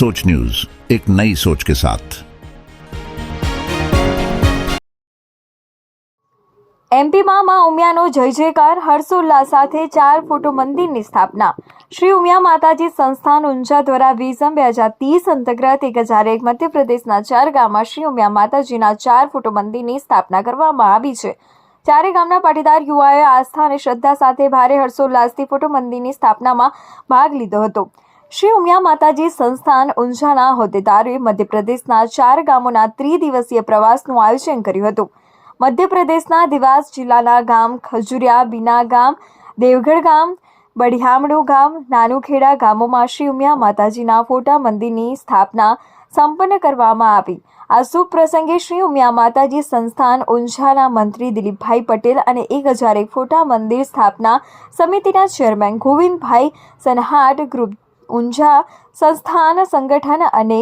सोच न्यूज एक नई सोच के साथ એમપીમાં માં ઉમિયાનો જય જયકાર હર્ષોલ્લાસ સાથે ચાર ફોટો મંદિરની સ્થાપના શ્રી ઉમિયા માતાજી સંસ્થાન ઊંઝા દ્વારા વિઝમ બે હજાર ત્રીસ અંતર્ગત એક હજાર એક મધ્યપ્રદેશના ચાર ગામમાં શ્રી ઉમિયા માતાજીના ચાર ફોટો મંદિરની સ્થાપના કરવામાં આવી છે ચારે ગામના પાટીદાર યુવાઓએ આસ્થા અને શ્રદ્ધા સાથે ભારે હર્ષોલ્લાસથી ફોટો મંદિરની સ્થાપનામાં ભાગ લીધો હતો શ્રી ઉમિયા માતાજી સંસ્થાન ઊંઝાના હોદ્દેદારોએ મધ્યપ્રદેશના ચાર ગામોના ત્રિદિવસીય પ્રવાસનું આયોજન કર્યું હતું. મધ્યપ્રદેશના દેવાસ જિલ્લાના ગામ ખજુરિયા બીના ગામ, દેવગઢ ગામ બડિયામણું ગામ, નાનુખેડા ગામોમાં શ્રી ઉમિયા માતાજીના ફોટા મંદિરની સ્થાપના સંપન્ન કરવામાં આવી. આ શુભ પ્રસંગે શ્રી ઉમિયા માતાજી સંસ્થાન ઊંઝાના મંત્રી દિલીપભાઈ પટેલ અને એક હજાર એક ફોટા મંદિર સ્થાપના સમિતિના ચેરમેન ગોવિંદભાઈ સનહાટ, ગ્રુપ ઊંઝા સંસ્થાન સંગઠન અને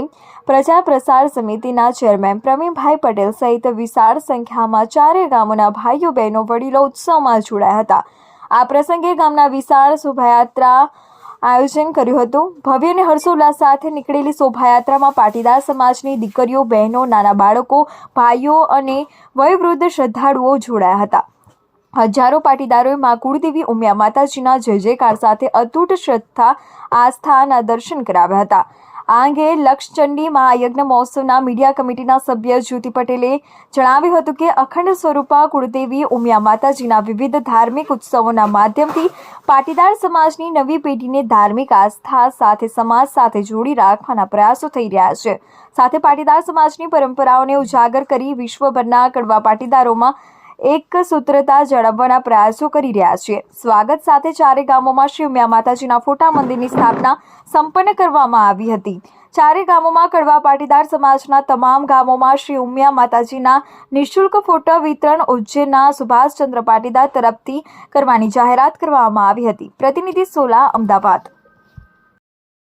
પ્રજા પ્રસાર સમિતિના ચેરમેન પ્રવીણભાઈ પટેલ સહિત વિશાળ સંખ્યામાં ચારે ગામોના ભાઈઓ, બહેનો, વડીલો ઉત્સવમાં જોડાયા હતા. આ પ્રસંગે ગામના વિશાળ શોભાયાત્રા આયોજન કર્યું હતું. ભવ્ય અને હર્ષોલ્લાસ સાથે નીકળેલી શોભાયાત્રામાં પાટીદાર સમાજની દીકરીઓ, બહેનો, નાના બાળકો, ભાઈઓ અને વયવૃદ્ધ શ્રદ્ધાળુઓ જોડાયા હતા. હજારો પાટીદારોએ મા કુળદેવી ઉમિયા માતાજીના જય જયકાર સાથે અતૂટ શ્રદ્ધા આસ્થાના દર્શન કરાવ્યા હતા. આ અંગે લક્ષચંડી મહાયજ્ઞ મહોત્સવના મીડિયા કમિટીના સભ્ય જ્યોતિ પટેલે જણાવ્યું હતું કે, અખંડ સ્વરૂપા કુળદેવી ઉમિયા માતાજીના વિવિધ ધાર્મિક ઉત્સવોના માધ્યમથી પાટીદાર સમાજની નવી પેઢીને ધાર્મિક આસ્થા સાથે સમાજ સાથે જોડી રાખવાના પ્રયાસો થઈ રહ્યા છે. સાથે પાટીદાર સમાજની પરંપરાઓને ઉજાગર કરી વિશ્વભરના કડવા પાટીદારોમાં એક સૂત્રતા જાળવવાના પ્રયાસો કરી રહ્યા છે. સ્વાગત સાથે ચારે ગામોમાં શ્રી ઉમિયા માતાજીના ફોટા મંદિરની સ્થાપના સંપન્ન કરવામાં આવી હતી. ચારે ગામોમાં કડવા પાટીદાર સમાજના તમામ ગામોમાં શ્રી ઉમિયા માતાજીના નિઃશુલ્ક ફોટો વિતરણ ઉજ્જૈનના સુભાષચંદ્ર પાટીદાર તરફથી કરવાની જાહેરાત કરવામાં આવી હતી. પ્રતિનિધિ સોલા, અમદાવાદ.